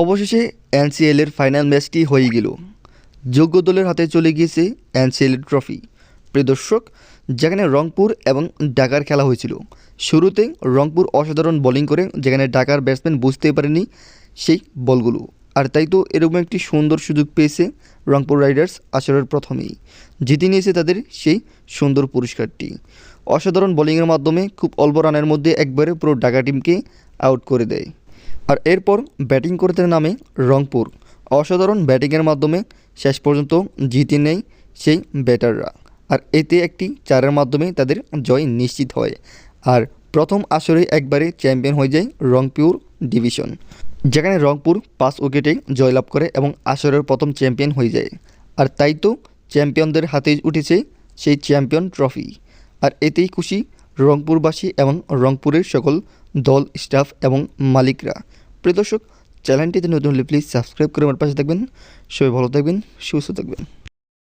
অবশেষে এনসিএলের ফাইনাল ম্যাচটি হয়ে গেল। যোগ্য দলের হাতে চলে গিয়েছে এনসিএল ট্রফি। প্রিয় দর্শক, যেখানে রংপুর এবং ঢাকার খেলা হয়েছিল। শুরুতে রংপুর অসাধারণ বোলিং করে, যেখানে ঢাকার ব্যাটসম্যান বুঝতে পারেনি সেই বলগুলো। আর তাই তো এরকম একটি সুন্দর সুযোগ পেয়েছে রংপুর রাইডার্স আসরের প্রথমেই। জিতে নিয়েছে তাদের সেই সুন্দর পুরস্কারটি। অসাধারণ বোলিংয়ের মাধ্যমে খুব অল্প রানের মধ্যে একবারে পুরো ঢাকা টিমকে আউট করে দেয়। আর এরপর ব্যাটিং করতে নামে রংপুর। অসাধারণ ব্যাটিংয়ের মাধ্যমে শেষ পর্যন্ত জিতে নেয় সেই ব্যাটাররা। আর এতে একটি চারের মাধ্যমে তাদের জয় নিশ্চিত হয়। আর প্রথম আসরে একবারে চ্যাম্পিয়ন হয়ে যায় রংপুর ডিভিশন। যেখানে রংপুর পাঁচ উইকেটে জয়লাভ করে এবং আসরের প্রথম চ্যাম্পিয়ন হয়ে যায়। আর তাই তো চ্যাম্পিয়নদের হাতে উঠেছে সেই চ্যাম্পিয়ন ট্রফি। আর এতেই খুশি রংপুরবাসী এবং রংপুরের সকল দল, স্টাফ এবং মালিকরা। প্রিয় দর্শক, চ্যানেলটিতে নতুন হলে প্লিজ সাবস্ক্রাইব করে আমার পাশে থাকবেন। সবাই ভালো থাকবেন, সুস্থ থাকবেন।